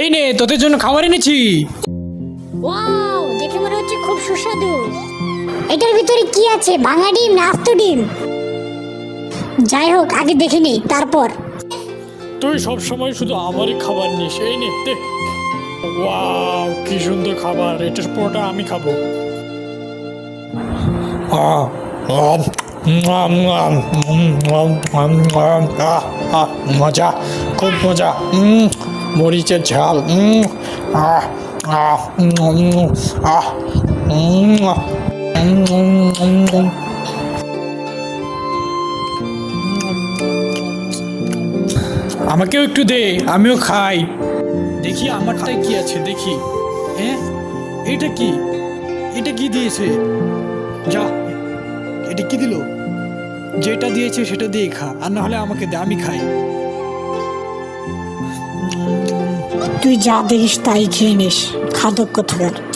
এই নে তোদের জন্য খাবার এনেছি। ওয়াও দেখে মনে হচ্ছে খুব সুস্বাদু। এটার ভিতরে কি আছে? ভাঙা ডিম না আস্ত ডিম? যাই হোক আগে দেখে নিই তারপর। তুই সব সময় শুধু আমারই খাবার নিস এই নে দে। ওয়াও কি সুন্দর খাবার এটার পুরোটা আমি খাব। আহ, আম, আম, আম, উম, আম, আম, আম, আহ, আহ, মজা খুব মজা উম, মরিচের ঝাল আহ, আহ, আহ। আমাকেও একটু দে আমিও খাই। দেখি আমারটাই কি আছে দেখি। হ্যাঁ? এটা কি? এটা কি দিয়েছে? যা এটা কি দিল? যেটা দিয়েছে সেটা দিয়ে খা আর না হলে আমাকে দে আমি খাই। তুই যা দেখিস তাই খেয়ে নিস। খাদক কোথাকার।